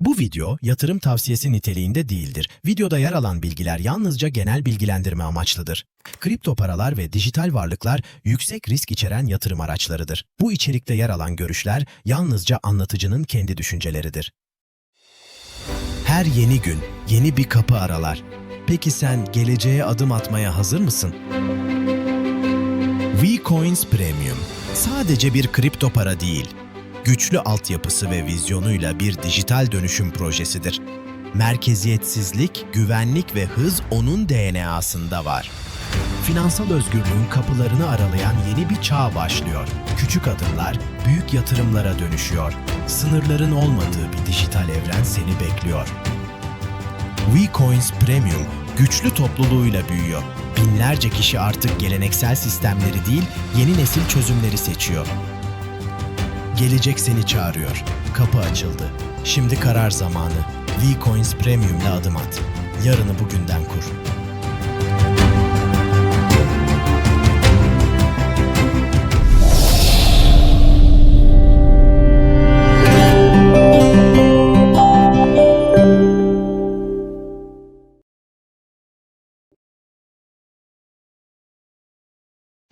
Bu video yatırım tavsiyesi niteliğinde değildir. Videoda yer alan bilgiler yalnızca genel bilgilendirme amaçlıdır. Kripto paralar ve dijital varlıklar yüksek risk içeren yatırım araçlarıdır. Bu içerikte yer alan görüşler yalnızca anlatıcının kendi düşünceleridir. Her yeni gün yeni bir kapı aralar. Peki sen geleceğe adım atmaya hazır mısın? VCoins Premium sadece bir kripto para değil, güçlü altyapısı ve vizyonuyla bir dijital dönüşüm projesidir. Merkeziyetsizlik, güvenlik ve hız onun DNA'sında var. Finansal özgürlüğün kapılarını aralayan yeni bir çağ başlıyor. Küçük adımlar büyük yatırımlara dönüşüyor. Sınırların olmadığı bir dijital evren seni bekliyor. WeCoins Premium güçlü topluluğuyla büyüyor. Binlerce kişi artık geleneksel sistemleri değil, yeni nesil çözümleri seçiyor. Gelecek seni çağırıyor. Kapı açıldı. Şimdi karar zamanı. WeCoins Premium'la adım at. Yarını bugünden kur.